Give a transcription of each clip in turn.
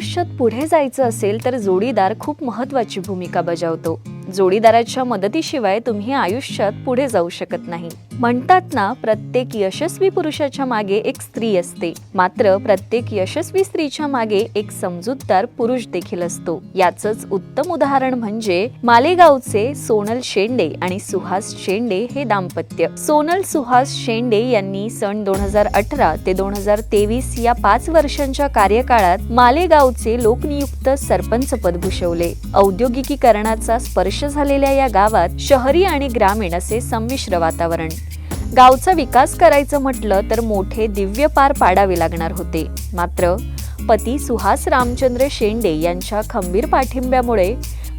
आयुष्यात पुढे जायचं असेल तर जोडीदार खूप महत्वाची भूमिका बजावतो. जोडीदाराच्या मदतीशिवाय तुम्ही आयुष्यात पुढे जाऊ शकत नाही. म्हणतात ना प्रत्येक यशस्वी पुरुषाच्या मागे एक स्त्री असते. मात्र प्रत्येक यशस्वी स्त्रीच्या मागे एक समजूतदार पुरुष देखील असतो. याचंच उत्तम उदाहरण म्हणजे मालेगावचे सोनल शेंडे आणि सुहास शेंडे हे दाम्पत्य. सोनल सुहास शेंडे यांनी सन दोन हजार अठरा ते दोन हजार तेवीस या पाच वर्षांच्या कार्यकाळात मालेगावचे लोकनियुक्त सरपंच पद भूषवले. औद्योगिकीकरणाचा स्पर्श झालेल्या या गावात शहरी आणि ग्रामीण असे संमिश्र वातावरण. गावचा विकास करायचं म्हटलं तर मोठे दिव्य पार पाडावे लागणार होते. मात्र पती सुहास रामचंद्र शेंडे यांच्या खंबीर पाठिंब्यामुळे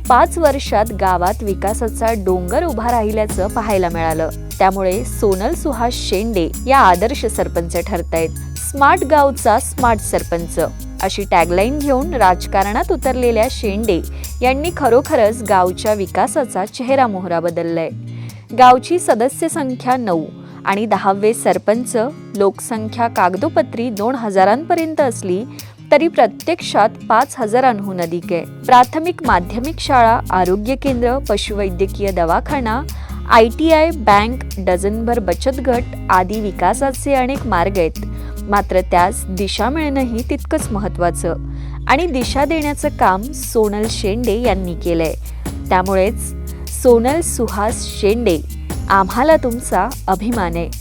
पाच वर्षात गावात विकासाचा डोंगर उभा राहिल्याचं पाहायला मिळालं. त्यामुळे सोनल सुहास शेंडे या आदर्श सरपंच ठरतायत. स्मार्ट गावचा स्मार्ट सरपंच. अशी टॅगलाईन घेऊन राजकारणात उतरलेल्या शेंडे यांनी खरोखरच गावच्या विकासाचा चेहरा मोहरा बदललाय. गावची सदस्य संख्या नऊ आणि दहावे सरपंच लोकसंख्या कागदोपत्री दोन हजारांपर्यंत असली तरी प्रत्यक्षात पाच हजारांहून अधिक आहे. प्राथमिक माध्यमिक शाळा आरोग्य केंद्र पशुवैद्यकीय दवाखाना आय टी आय बँक डझनभर बचत गट आदी विकासाचे अनेक मार्ग आहेत. मात्र त्यास दिशा मिळणंही तितकंच महत्त्वाचं आणि दिशा देण्याचं काम सोनल शेंडे यांनी केलंय. त्यामुळेच सोनल सुहास शेंडे आम्हाला तुमचा अभिमान. आहे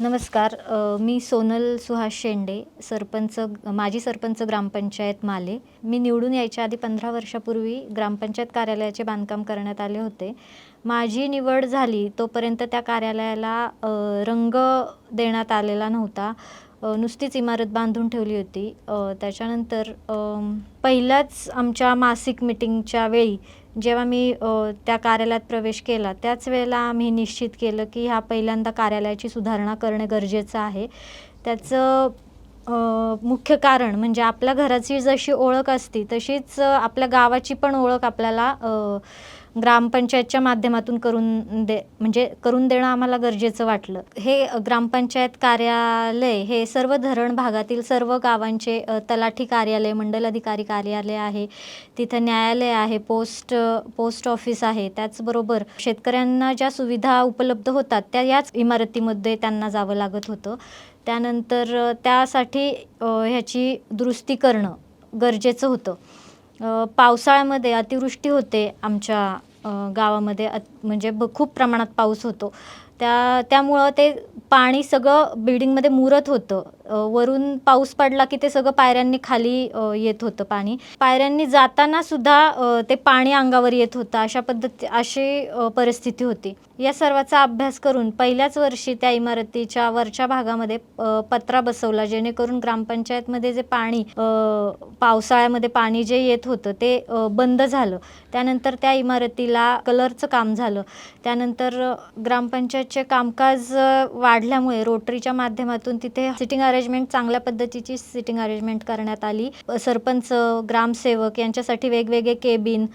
नमस्कार. मी सोनल सुहास शेंडे सरपंच माजी सरपंच ग्रामपंचायत माले. मी निवडून यायच्या आधी पंधरा वर्षापूर्वी ग्रामपंचायत कार्यालयाचे बांधकाम करण्यात आले होते. माझी निवड झाली तोपर्यंत त्या कार्यालयाला रंग देण्यात आलेला नव्हता. नुसतीच इमारत बांधून ठेवली होती. त्याच्यानंतर पहिल्याच आमच्या मासिक मिटिंगच्या वेळी जेव्हा मी त्या कार्यालयात प्रवेश केला त्याच वेळेला आम्ही निश्चित केलं की ह्या पहिल्यांदा कार्यालयाची सुधारणा करणे गरजेचं आहे. त्याचं मुख्य कारण म्हणजे आपल्या घराची जशी ओळख असती तशीच आपल्या गावाची पण ओळख आपल्याला ग्रामपंचायतच्या माध्यमातून करून दे म्हणजे करून देणं आम्हाला गरजेचं वाटलं. हे ग्रामपंचायत कार्यालय हे सर्व धरण भागातील सर्व गावांचे तलाठी कार्यालय मंडल अधिकारी कार्यालय आहे तिथं न्यायालय आहे पोस्ट पोस्ट ऑफिस आहे त्याचबरोबर शेतकऱ्यांना ज्या सुविधा उपलब्ध होतात त्या याच इमारतीमध्ये त्यांना जावं लागत होतं. त्यानंतर त्यासाठी ह्याची दुरुस्ती करणं गरजेचं होतं. पावसाळ्यामध्ये अतिवृष्टी होते आमच्या गावामध्ये. अत म्हणजे ब खूप प्रमाणात पाऊस होतो. त्या त्यामुळं ते पाणी सगळं बिल्डिंगमध्ये मुरत होतं. वरून पाऊस पडला की ते सगळं पायऱ्यांनी खाली येत होतं पाणी. पायऱ्यांनी जाताना सुद्धा ते पाणी अंगावर येत होतं. अशा पद्धती अशी परिस्थिती होती. या सर्वाचा अभ्यास करून पहिल्याच वर्षी त्या इमारतीच्या वरच्या भागामध्ये पत्रा बसवला. जेणेकरून ग्रामपंचायतमध्ये जे पाणी पावसाळ्यामध्ये पाणी जे येत होतं ते बंद झालं. त्यानंतर त्या इमारतीला कलरचं काम झालं. त्यानंतर ग्रामपंचायतचे कामकाज वाढल्यामुळे रोटरीच्या माध्यमातून तिथे सिटिंग अरेंजमेंट चांगल्या पद्धतीची सिटिंग अरेंजमेंट करण्यात आली. सरपंच ग्रामसेवक यांच्यासाठी वेगवेगळे केबिन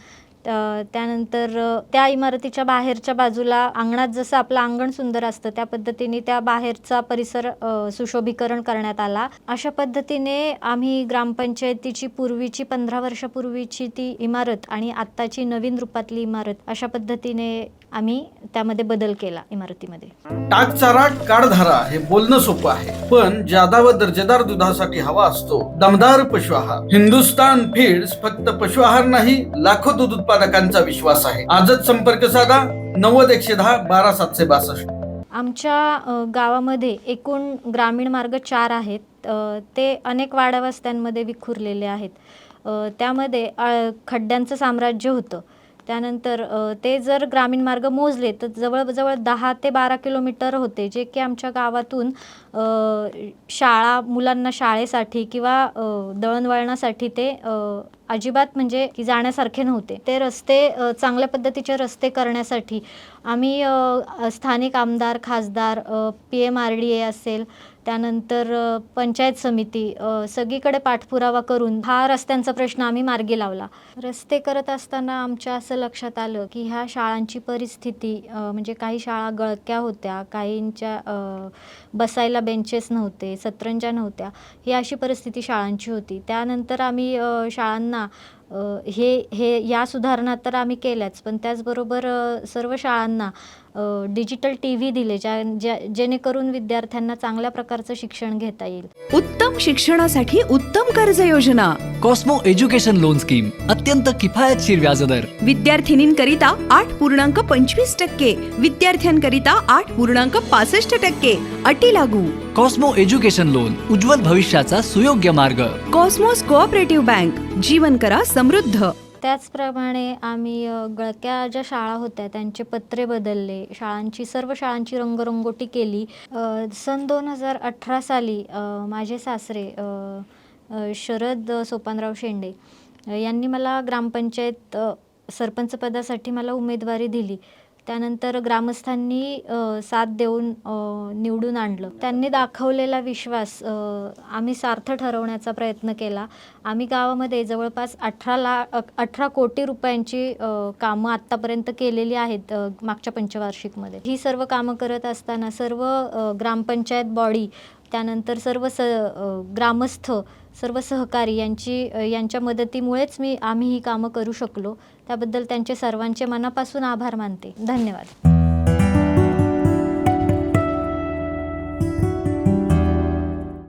त्यानंतर त्या इमारतीच्या बाहेरच्या बाजूला अंगणात जसं आपलं अंगण सुंदर असतं त्या पद्धतीने त्या बाहेरचा परिसर सुशोभीकरण करण्यात आला. अशा पद्धतीने आम्ही ग्रामपंचायतीची पूर्वीची पंधरा वर्षापूर्वीची ती इमारत आणि आत्ताची नवीन रूपातली इमारत अशा पद्धतीने आम्ही त्यामध्ये बदल केला इमारतीमध्ये. टाक चारा काळधारा हे बोलणं सोपं आहे. पण जादा व दर्जेदार दुधासाठी हवा असतो. दमदार पशु आहार. हिंदुस्तान फीड्स फक्त पशु आहार नाही लाखो दूध उत्पादकांचा विश्वास आहे. आजच संपर्क साधा. नव्वद एकशे दहा बारा सातशे बासष्ट. आमच्या गावामध्ये एकूण ग्रामीण मार्ग चार आहेत. ते अनेक वाड्यावस्त्यांमध्ये विखुरलेले आहेत. त्यामध्ये खड्ड्यांचं साम्राज्य होतं. त्यानंतर ते जर ग्रामीण मार्ग मोजले तर जवळजवळ दहा ते बारा किलोमीटर होते जे की आमच्या गावातून शाळा मुलांना शाळेसाठी किंवा दळणवळणासाठी ते अजिबात म्हणजे की जाण्यासारखे नव्हते. ते रस्ते चांगल्या पद्धतीचे रस्ते करण्यासाठी आम्ही स्थानिक आमदार खासदार P M R D A असेल त्यानंतर पंचायत समिती सगळीकडे पाठपुरावा करून हा रस्त्यांचा प्रश्न आम्ही मार्गी लावला. रस्ते करत असताना आमच्या असं लक्षात आलं की ह्या शाळांची परिस्थिती म्हणजे काही शाळा गळक्या होत्या काहींच्या बसायला बेंचेस नव्हते सतरंजा नव्हत्या ही अशी परिस्थिती शाळांची होती. त्यानंतर आम्ही शाळांना हे हे या सुधारणा तर आम्ही केल्याच पण त्याचबरोबर सर्व शाळांना डिजिटल टी व्ही दिले ज्या ज्या जेणेकरून विद्यार्थ्यांना चांगल्या प्रकारचं शिक्षण घेता येईल. उत्तम शिक्षणासाठी उत्तम कर्ज योजना कॉस्मो एज्युकेशन लोन स्कीम अत्यंत किफायतशीर व्याजदर. विद्यार्थिनींकरिता आठ पूर्णांक पंचवीस टक्के विद्यार्थ्यांकरिता आठ पूर्णांक पासष्ट टक्के अटी लागू. कॉस्मो एज्युकेशन लोन उज्ज्वल भविष्याचा सुयोग्य मार्ग. कॉस्मोस कोऑपरेटिव्ह बँक जीवन करा समृद्ध. त्याचप्रमाणे आम्ही गळक्या ज्या शाळा होत्या त्यांचे पत्रे बदलले. शाळांची सर्व शाळांची रंगरंगोटी केली. सन दोन हजार अठरा साली माझे सासरे शरद सोपानराव शेंडे यांनी मला ग्रामपंचायत सरपंच पदासाठी मला उमेदवारी दिली. त्यानंतर ग्रामस्थांनी साथ देऊन निवडून आणलं. त्यांनी दाखवलेला विश्वास आम्ही सार्थ ठरवण्याचा प्रयत्न केला. आम्ही गावामध्ये जवळपास अठरा लाख अठरा कोटी रुपयांची कामं आत्तापर्यंत केलेली आहेत मागच्या पंचवार्षिकमध्ये. ही सर्व कामं करत असताना सर्व ग्रामपंचायत बॉडी त्यानंतर सर्व स ग्रामस्थ सर्व सहकारी यांची यांच्या मदतीमुळेच मी आम्ही ही कामं करू शकलो. त्याबद्दल त्यांचे सर्वांचे मनापासून आभार मानते. धन्यवाद.